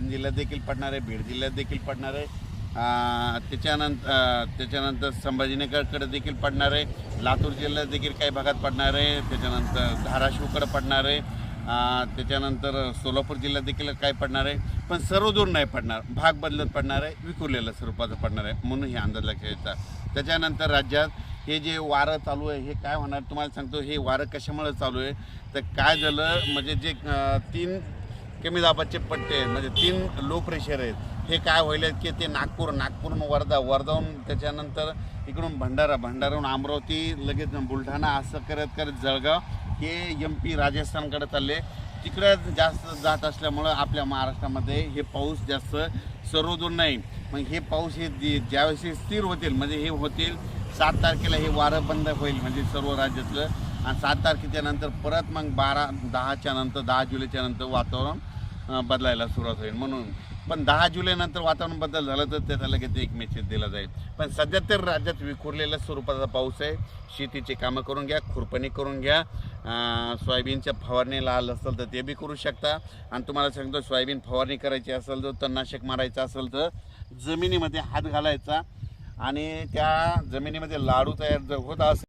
परभणी जिल्ह्यात देखील पडणार आहे बीड जिल्ह्यात देखील पडणार आहे. त्याच्यानंतर त्याच्यानंतर संभाजीनगरकडे देखील पडणार आहे. लातूर जिल्ह्यात देखील काही भागात पडणार आहे. त्याच्यानंतर धाराशिवकडे पडणार आहे. त्याच्यानंतर सोलापूर जिल्ह्यात देखील काय पडणार आहे. पण सर्व दूर नाही पडणार. भाग बदलत पडणार आहे. विखुरलेल्या स्वरूपाचं पडणार आहे. म्हणून हे अंदाज लक्षात त्याच्यानंतर राज्यात हे जे वारं चालू आहे हे काय होणार? तुम्हाला सांगतो हे वारं कशामुळे चालू आहे? तर काय झालं? म्हणजे जे तीन कमी दाबाचे पट्टे आहेत. म्हणजे तीन लो प्रेशर आहेत. हे काय होईल की ते नागपूर नागपूरहून वर्धा वर्धाहून त्याच्यानंतर इकडून भंडारा भंडाराहून अमरावती लगेच बुलढाणा असं करत करत जळगाव हे एम पी राजस्थानकडे चालले. तिकडं जास्त जात असल्यामुळं आपल्या महाराष्ट्रामध्ये हे पाऊस जास्त सर्वदूर नाही. मग हे पाऊस हे ज्यावेळेस हे स्थिर होतील म्हणजे हे होतील सात तारखेला हे वारं बंद होईल म्हणजे सर्व राज्यातलं. आणि सात तारखेच्या नंतर परत मग बारा दहाच्या नंतर दहा जुलैच्या नंतर वातावरण बदलायला सुरुवात होईल म्हणून. पण दहा जुलैनंतर वातावरण बदल झालं तर त्याचा लगेच एक मेसेज दिला जाईल. पण सध्या तर राज्यात विखुरलेल्या स्वरूपाचा पाऊस आहे. शेतीची कामं करून घ्या खुरपणी करून घ्या. सोयाबीनच्या फवारणीला आलं असेल तर ते बी करू शकता. आणि तुम्हाला सांगतो सोयाबीन फवारणी करायची असेल तर तणनाशक मारायचं असेल तर जमिनीमध्ये हात घालायचा. आणि त्या जमिनीमध्ये लाडू तयार जर होत असेल